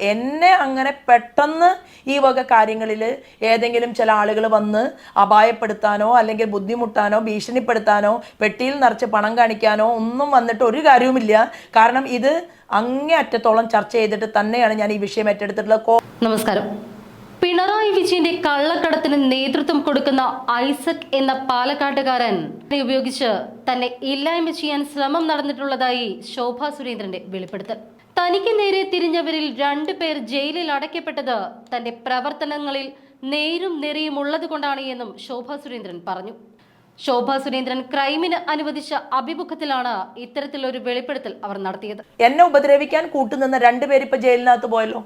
എന്നെ അങ്ങനെ പെട്ടെന്ന് ഈ വക കാര്യങ്ങളിൽ ഏതെങ്കിലും ചില ആളുകൾ വന്ന് അപായപ്പെടുത്താനോ അല്ലെങ്കിൽ ബുദ്ധിമുട്ടാനോ ഭീഷണിപ്പെടുത്താനോ പെട്ടിയിൽ നിറച്ച് പണം കാണിക്കാനോ ഒന്നും വന്നിട്ട് ഒരു കാര്യവുമില്ല. കാരണം ഇത് അങ്ങേ അറ്റത്തോളം ചർച്ച ചെയ്തിട്ട് തന്നെയാണ് ഞാൻ ഈ വിഷയം ഏറ്റെടുത്തിട്ടുള്ളത്. നമസ്കാരം. പിണറായി വിജയന്റെ കള്ളക്കടത്തിന് നേതൃത്വം കൊടുക്കുന്ന ഐസക് എന്ന പാലക്കാട്ടുകാരൻ ഉപയോഗിച്ച് തന്നെ ഇല്ലായ്മ ചെയ്യാൻ ശ്രമം നടന്നിട്ടുള്ളതായി ശോഭ സുരേന്ദ്രന്റെ വെളിപ്പെടുത്തൽ. തനിക്ക് നേരെ തിരിഞ്ഞവരിൽ രണ്ടു പേർ ജയിലിൽ അടയ്ക്കപ്പെട്ടത് തന്റെ പ്രവർത്തനങ്ങളിൽ നേരും നെറിയും ഉള്ളത് കൊണ്ടാണ് എന്നും ശോഭ സുരേന്ദ്രൻ പറഞ്ഞു. ശോഭ സുരേന്ദ്രൻ ക്രൈമിന് അനുവദിച്ച അഭിമുഖത്തിലാണ് ഇത്തരത്തിലൊരു വെളിപ്പെടുത്തൽ അവർ നടത്തിയത്. എന്നെ ഉപദ്രവിക്കാൻ കൂട്ടുനിന്ന രണ്ടുപേരിപ്പോ ജയിലിനകത്ത് പോയല്ലോ?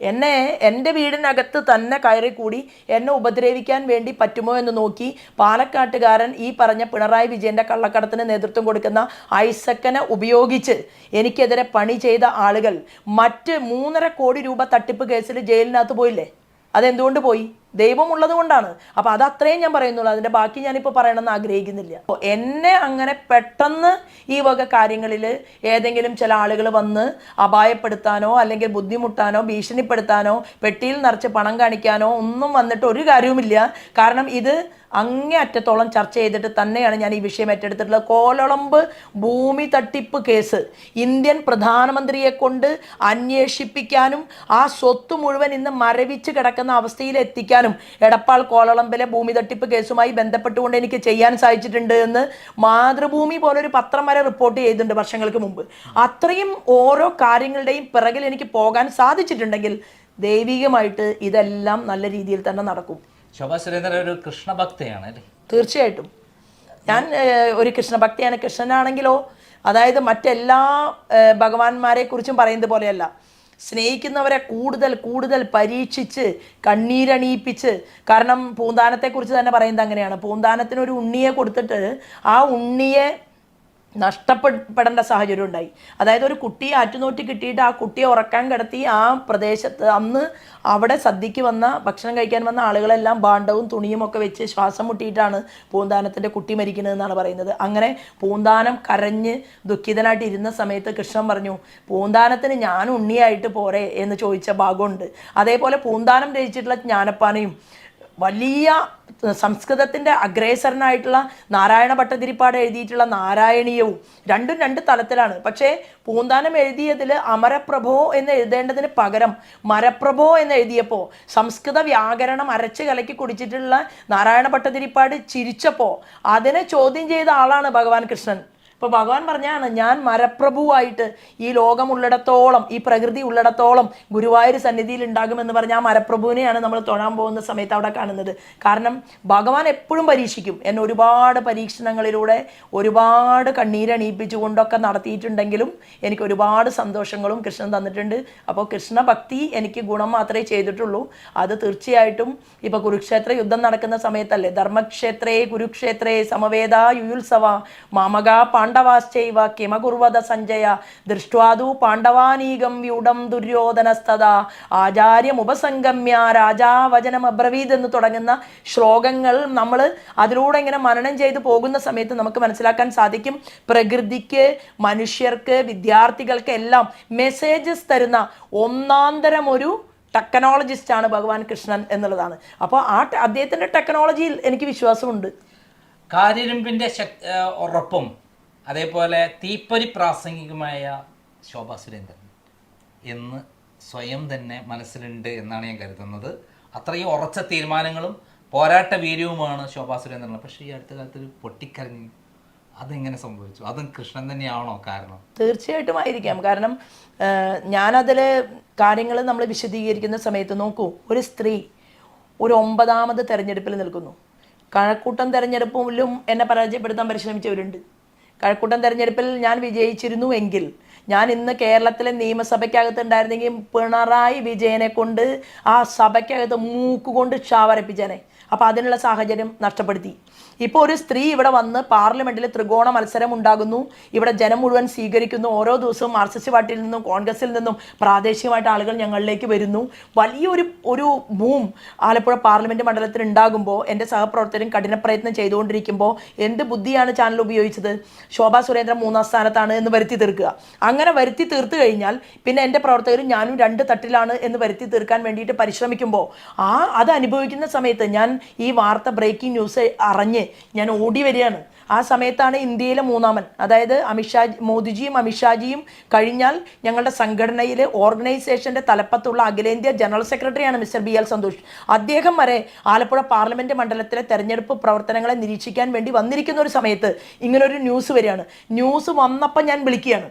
എന്നെ എന്റെ വീടിനകത്ത് തന്നെ കയറി കൂടി എന്നെ ഉപദ്രവിക്കാൻ വേണ്ടി പറ്റുമോ എന്ന് നോക്കി പാലക്കാട്ടുകാരൻ ഈ പറഞ്ഞ പിണറായി വിജയന്റെ കള്ളക്കടത്തിന് നേതൃത്വം കൊടുക്കുന്ന ഐസക്കനെ ഉപയോഗിച്ച് എനിക്കെതിരെ പണി ചെയ്ത ആളുകൾ മറ്റ് മൂന്നര കോടി രൂപ തട്ടിപ്പ് കേസിൽ ജയിലിനകത്ത് പോയില്ലേ? അതെന്തുകൊണ്ട് പോയി? ദൈവമുള്ളത് കൊണ്ടാണ് അപ്പൊ അത് അത്രയും ഞാൻ പറയുന്നുള്ളൂ. അതിന്റെ ബാക്കി ഞാനിപ്പോൾ പറയണമെന്ന് ആഗ്രഹിക്കുന്നില്ല. എന്നെ അങ്ങനെ പെട്ടെന്ന് ഈ വക കാര്യങ്ങളിൽ ഏതെങ്കിലും ചില ആളുകൾ വന്ന് അപായപ്പെടുത്താനോ അല്ലെങ്കിൽ ബുദ്ധിമുട്ടാനോ ഭീഷണിപ്പെടുത്താനോ പെട്ടിയിൽ നിറച്ച് പണം കാണിക്കാനോ ഒന്നും വന്നിട്ട് ഒരു കാര്യവുമില്ല. കാരണം ഇത് അങ്ങേ അറ്റത്തോളം ചർച്ച ചെയ്തിട്ട് തന്നെയാണ് ഞാൻ ഈ വിഷയം ഏറ്റെടുത്തിട്ടുള്ളത്. കോലളമ്പ് ഭൂമി തട്ടിപ്പ് കേസ്. ഇന്ത്യൻ പ്രധാനമന്ത്രിയെ കൊണ്ട് അന്വേഷിപ്പിക്കാനും ആ സ്വത്ത് മുഴുവൻ ഇന്ന് മരവിച്ച് കിടക്കുന്ന അവസ്ഥയിൽ എത്തിക്കാനും എടപ്പാൾ കോളളമ്പിലെ ഭൂമി തട്ടിപ്പ് കേസുമായി ബന്ധപ്പെട്ടുകൊണ്ട് എനിക്ക് ചെയ്യാൻ സാധിച്ചിട്ടുണ്ട് എന്ന് മാതൃഭൂമി പോലൊരു പത്രം വരെ റിപ്പോർട്ട് ചെയ്തിട്ടുണ്ട് വർഷങ്ങൾക്ക് മുമ്പ്. അത്രയും ഓരോ കാര്യങ്ങളുടെയും പിറകിൽ എനിക്ക് പോകാൻ സാധിച്ചിട്ടുണ്ടെങ്കിൽ ദൈവികമായിട്ട് ഇതെല്ലാം നല്ല രീതിയിൽ തന്നെ നടക്കും. ശോഭാ സുരേന്ദ്രൻ ഒരു കൃഷ്ണഭക്തയാണ് അല്ലേ? തീർച്ചയായിട്ടും. ഞാൻ ഒരു കൃഷ്ണഭക്തിയാണ്. കൃഷ്ണനാണെങ്കിലോ അതായത് മറ്റെല്ലാ ഭഗവാന്മാരെ കുറിച്ചും പറയുന്നത് പോലെയല്ല. സ്നേഹിക്കുന്നവരെ കൂടുതൽ കൂടുതൽ പരീക്ഷിച്ച് കണ്ണീരണിയിപ്പിച്ച്. കാരണം പൂന്താനത്തെക്കുറിച്ച് തന്നെ പറയുന്നത് അങ്ങനെയാണ്. പൂന്താനത്തിന് ഒരു ഉണ്ണിയെ കൊടുത്തിട്ട് ആ ഉണ്ണിയെ നഷ്ടപ്പെടേണ്ട സാഹചര്യം ഉണ്ടായി. അതായത് ഒരു കുട്ടിയെ ആറ്റുനോറ്റി കിട്ടിയിട്ട് ആ കുട്ടിയെ ഉറക്കാൻ കിടത്തി ആ പ്രദേശത്ത് അന്ന് അവിടെ സദ്യക്ക് വന്ന ഭക്ഷണം കഴിക്കാൻ വന്ന ആളുകളെല്ലാം ഭാണ്ഡവും തുണിയും ഒക്കെ വെച്ച് ശ്വാസം മുട്ടിയിട്ടാണ് പൂന്താനത്തിന്റെ കുട്ടി മരിക്കുന്നതെന്നാണ് പറയുന്നത്. അങ്ങനെ പൂന്താനം കരഞ്ഞ് ദുഃഖിതനായിട്ട് ഇരുന്ന സമയത്ത് കൃഷ്ണൻ പറഞ്ഞു പൂന്താനത്തിന് ഞാൻ ഉണ്ണിയായിട്ട് പോരെ എന്ന് ചോദിച്ച ഭാഗമുണ്ട്. അതേപോലെ പൂന്താനം രചിച്ചിട്ടുള്ള ജ്ഞാനപ്പാനയും വലിയ സംസ്കൃതത്തിന്റെ അഗ്രേസരനായിട്ടുള്ള നാരായണ ഭട്ടതിരിപ്പാട് എഴുതിയിട്ടുള്ള നാരായണീയവും രണ്ടും രണ്ട് തലത്തിലാണ്. പക്ഷേ പൂന്താനം എഴുതിയതിൽ അമരപ്രഭോ എന്ന് എഴുതേണ്ടതിന് പകരം മരപ്രഭോ എന്ന് എഴുതിയപ്പോൾ സംസ്കൃത വ്യാകരണം അരച്ച് കലക്കി കുടിച്ചിട്ടുള്ള നാരായണ ഭട്ടതിരിപ്പാട് ചിരിച്ചപ്പോൾ അതിനെ ചോദ്യം ചെയ്ത ആളാണ് ഭഗവാൻ കൃഷ്ണൻ. ഇപ്പോൾ ഭഗവാൻ പറഞ്ഞാണ് ഞാൻ മരപ്രഭുവായിട്ട് ഈ ലോകം ഉള്ളിടത്തോളം ഈ പ്രകൃതി ഉള്ളിടത്തോളം ഗുരുവായൂർ സന്നിധിയിൽ ഉണ്ടാകുമെന്ന് പറഞ്ഞ ആ മരപ്രഭുവിനെയാണ് നമ്മൾ തൊഴാൻ പോകുന്ന സമയത്ത് അവിടെ കാണുന്നത്. കാരണം ഭഗവാൻ എപ്പോഴും പരീക്ഷിക്കും. എന്നെ ഒരുപാട് പരീക്ഷണങ്ങളിലൂടെ ഒരുപാട് കണ്ണീരണീപ്പിച്ചുകൊണ്ടൊക്കെ നടത്തിയിട്ടുണ്ടെങ്കിലും എനിക്ക് ഒരുപാട് സന്തോഷങ്ങളും കൃഷ്ണൻ തന്നിട്ടുണ്ട്. അപ്പോൾ കൃഷ്ണ ഭക്തി എനിക്ക് ഗുണം മാത്രമേ ചെയ്തിട്ടുള്ളൂ. അത് തീർച്ചയായിട്ടും ഇപ്പൊ കുരുക്ഷേത്ര യുദ്ധം നടക്കുന്ന സമയത്തല്ലേ? ധർമ്മക്ഷേത്രേ കുരുക്ഷേത്രേ സമവേദ യുയുത്സവ മാമക പാണ്ഡവാശ്ചൈവ കിമകുർവത സഞ്ജയ ദൃഷ്ട്വാദു പാണ്ഡവാനീകം വ്യൂഢം ദുര്യോധനസ്തത ആചാര്യമുപസംഗമ്യ രാജാവചനമബ്രവീത് എന്ന് തുടങ്ങുന്ന ശ്ലോകങ്ങൾ നമ്മൾ അതിലൂടെ ഇങ്ങനെ മനനം ചെയ്തു പോകുന്ന സമയത്ത് നമുക്ക് മനസ്സിലാക്കാൻ സാധിക്കും. പ്രകൃതിക്ക് മനുഷ്യർക്ക് വിദ്യാർത്ഥികൾക്ക് എല്ലാം മെസ്സേജസ് തരുന്ന ഒന്നാന്തരം ഒരു ടെക്നോളജിസ്റ്റ് ആണ് ഭഗവാൻ കൃഷ്ണൻ എന്നുള്ളതാണ്. അപ്പോൾ ആ അദ്ദേഹത്തിന്റെ ടെക്നോളജിയിൽ എനിക്ക് വിശ്വാസമുണ്ട്. കാര്യരുമ്പിന്റെ ശക് ഉറപ്പും അതേപോലെ തീപ്പൊരി പ്രാസംഗികമായ ശോഭാ സുരേന്ദ്രൻ എന്ന് സ്വയം തന്നെ മനസ്സിലുണ്ട് എന്നാണ് ഞാൻ കരുതുന്നത്. അത്രയും ഉറച്ച തീരുമാനങ്ങളും പോരാട്ട വീര്യവുമാണ് ശോഭാ സുരേന്ദ്രൻ പക്ഷേ ഈ അടുത്ത കാലത്ത് പൊട്ടിക്കരഞ്ഞു അതെങ്ങനെ സംഭവിച്ചു? അതും കൃഷ്ണൻ തന്നെയാണോ കാരണം? തീർച്ചയായിട്ടും ആയിരിക്കാം. കാരണം ഞാനതിൽ കാര്യങ്ങൾ നമ്മൾ വിശദീകരിക്കുന്ന സമയത്ത് നോക്കൂ. ഒരു സ്ത്രീ ഒരു ഒമ്പതാമത് തെരഞ്ഞെടുപ്പിൽ നിൽക്കുന്നു. കഴക്കൂട്ടം തെരഞ്ഞെടുപ്പിലും എന്നെ പരാജയപ്പെടുത്താൻ പരിശ്രമിച്ചവരുണ്ട്. കഴക്കൂട്ടം തെരഞ്ഞെടുപ്പിൽ ഞാൻ വിജയിച്ചിരുന്നു എങ്കിൽ ഞാൻ ഇന്ന് കേരളത്തിലെ നിയമസഭയ്ക്കകത്ത് ഉണ്ടായിരുന്നെങ്കിൽ പിണറായി വിജയനെ കൊണ്ട് ആ സഭയ്ക്കകത്ത് മൂക്കുകൊണ്ട് ക്ഷാവരപ്പിച്ചേനെ അപ്പോൾ അതിനുള്ള സാഹചര്യം നഷ്ടപ്പെടുത്തി. ഇപ്പോൾ ഒരു സ്ത്രീ ഇവിടെ വന്ന് പാർലമെന്റിൽ ത്രികോണ മത്സരം ഉണ്ടാകുന്നു. ഇവിടെ ജനം മുഴുവൻ സ്വീകരിക്കുന്നു. ഓരോ ദിവസവും മാർക്സിസ്റ്റ് പാർട്ടിയിൽ നിന്നും കോൺഗ്രസിൽ നിന്നും പ്രാദേശികമായിട്ട് ആളുകൾ ഞങ്ങളിലേക്ക് വരുന്നു. വലിയൊരു ഒരു ബൂം ആലപ്പുഴ പാർലമെന്റ് മണ്ഡലത്തിൽ ഉണ്ടാകുമ്പോൾ എന്റെ സഹപ്രവർത്തകരും കഠിനപ്രയത്നം ചെയ്തുകൊണ്ടിരിക്കുമ്പോൾ എന്ത് ബുദ്ധിയാണ് ചാനൽ ഉപയോഗിച്ചത്? ശോഭാ സുരേന്ദ്രൻ മൂന്നാം സ്ഥാനത്താണ് എന്ന് വരുത്തി തീർക്കുക. അങ്ങനെ വരുത്തി തീർത്തു കഴിഞ്ഞാൽ പിന്നെ എന്റെ പ്രവർത്തകരും ഞാനും രണ്ട് തട്ടിലാണ് എന്ന് വരുത്തി തീർക്കാൻ വേണ്ടിയിട്ട് പരിശ്രമിക്കുമ്പോൾ ആ അത് അനുഭവിക്കുന്ന സമയത്ത് ഞാൻ ഈ വാർത്ത ബ്രേക്കിംഗ് ന്യൂസ് അറിഞ്ഞ് ഞാൻ ഓടി വരികയാണ്. ആ സമയത്താണ് ഇന്ത്യയിലെ മൂന്നാമൻ അതായത് അമിത്ഷാ മോദിജിയും അമിത്ഷാജിയും കഴിഞ്ഞാൽ ഞങ്ങളുടെ സംഘടനയിലെ ഓർഗനൈസേഷന്റെ തലപ്പത്തുള്ള അഖിലേന്ത്യാ ജനറൽ സെക്രട്ടറിയാണ് മിസ്റ്റർ ബി എൽ സന്തോഷ്. അദ്ദേഹം വരെ ആലപ്പുഴ പാർലമെന്റ് മണ്ഡലത്തിലെ തെരഞ്ഞെടുപ്പ് പ്രവർത്തനങ്ങളെ നിരീക്ഷിക്കാൻ വേണ്ടി വന്നിരിക്കുന്ന ഒരു സമയത്ത് ഇങ്ങനൊരു ന്യൂസ് വരികയാണ്. ന്യൂസ് വന്നപ്പോൾ ഞാൻ വിളിക്കുകയാണ്.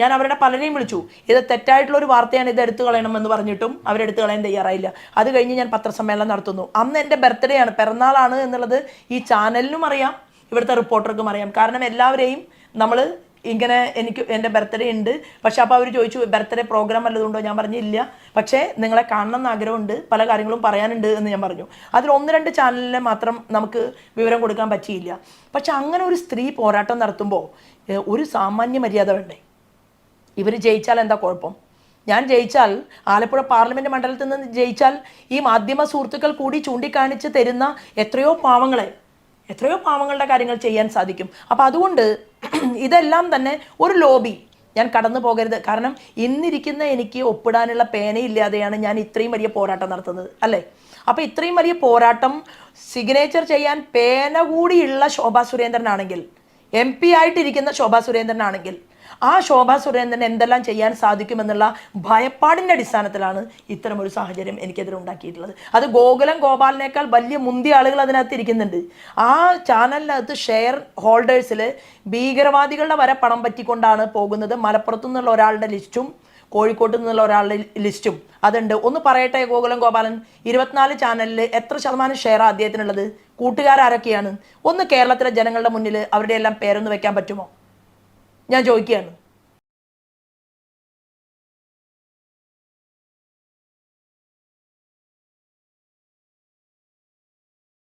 ഞാൻ അവരുടെ പലരെയും വിളിച്ചു. ഇത് തെറ്റായിട്ടുള്ള ഒരു വാർത്തയാണ് ഇത് എടുത്തു കളയണമെന്ന് പറഞ്ഞിട്ടും അവരെടുത്തു കളയാൻ തയ്യാറായില്ല. അത് കഴിഞ്ഞ് ഞാൻ പത്രസമ്മേളനം നടത്തുന്നു. അന്ന് എന്റെ ബർത്ത്ഡേ ആണ്. പിറന്നാളാണ് എന്നുള്ളത് ഈ ചാനലിനും അറിയാം ഇവിടുത്തെ റിപ്പോർട്ടർക്കും അറിയാം. കാരണം എല്ലാവരെയും നമ്മൾ ഇങ്ങനെ എനിക്ക് എന്റെ ബർത്ത്ഡേ ഉണ്ട്. പക്ഷെ അപ്പോൾ അവർ ചോദിച്ചു ബർത്ത്ഡേ പ്രോഗ്രാം വല്ലതുണ്ടോ? ഞാൻ പറഞ്ഞില്ല പക്ഷേ നിങ്ങളെ കാണണം എന്ന് ആഗ്രഹമുണ്ട്. പല കാര്യങ്ങളും പറയാനുണ്ട് എന്ന് ഞാൻ പറഞ്ഞു. അതിൽ ഒന്ന് രണ്ട് ചാനലിനെ മാത്രം നമുക്ക് വിവരം കൊടുക്കാൻ പറ്റിയില്ല. പക്ഷെ അങ്ങനെ ഒരു സ്ത്രീ പോരാട്ടം നടത്തുമ്പോൾ ഒരു സാമാന്യ മര്യാദ വേണ്ടേ? ഇവർ ജയിച്ചാൽ എന്താ കുഴപ്പം? ഞാൻ ജയിച്ചാൽ ആലപ്പുഴ പാർലമെന്റ് മണ്ഡലത്തിൽ നിന്ന് ജയിച്ചാൽ ഈ മാധ്യമ സുഹൃത്തുക്കൾ കൂടി ചൂണ്ടിക്കാണിച്ച് തരുന്ന എത്രയോ പാവങ്ങളെ എത്രയോ പാവങ്ങളുടെ കാര്യങ്ങൾ ചെയ്യാൻ സാധിക്കും. അപ്പം അതുകൊണ്ട് ഇതെല്ലാം തന്നെ ഒരു ലോബി. ഞാൻ കടന്നു പോകരുത്. കാരണം ഇന്നിരിക്കുന്ന എനിക്ക് ഒപ്പിടാനുള്ള പേനയില്ലാതെയാണ് ഞാൻ ഇത്രയും വലിയ പോരാട്ടം നടത്തുന്നത് അല്ലേ? അപ്പം ഇത്രയും വലിയ പോരാട്ടം സിഗ്നേച്ചർ ചെയ്യാൻ പേന കൂടിയുള്ള ശോഭാ സുരേന്ദ്രനാണെങ്കിൽ എം പി ആയിട്ടിരിക്കുന്ന ശോഭാ സുരേന്ദ്രനാണെങ്കിൽ ആ ശോഭാ സുരേന്ദ്രൻ എന്തെല്ലാം ചെയ്യാൻ സാധിക്കുമെന്നുള്ള ഭയപ്പാടിന്റെ അടിസ്ഥാനത്തിലാണ് ഇത്തരമൊരു സാഹചര്യം എനിക്കെതിരെ ഉണ്ടാക്കിയിട്ടുള്ളത്. അത് ഗോകുലം ഗോപാലിനേക്കാൾ വലിയ മുന്തിയ ആളുകൾ അതിനകത്ത് ഇരിക്കുന്നുണ്ട്. ആ ചാനലിനകത്ത് ഷെയർ ഹോൾഡേഴ്സിൽ ഭീകരവാദികളുടെ വരെ പണം പറ്റിക്കൊണ്ടാണ് പോകുന്നത്. മലപ്പുറത്തു നിന്നുള്ള ഒരാളുടെ ലിസ്റ്റും കോഴിക്കോട്ട് നിന്നുള്ള ഒരാളുടെ ലിസ്റ്റും അതുണ്ട്. ഒന്ന് പറയട്ടെ ഗോകുലം ഗോപാലൻ ഇരുപത്തിനാല് ചാനലിൽ എത്ര ശതമാനം ഷെയർ അദ്ദേഹത്തിനുള്ളത്? കൂട്ടുകാരാരൊക്കെയാണ്? ഒന്ന് കേരളത്തിലെ ജനങ്ങളുടെ മുന്നിൽ അവരുടെ എല്ലാം പേരൊന്ന് വെക്കാൻ പറ്റുമോ? ഞാൻ ചോദിക്കുകയാണ്.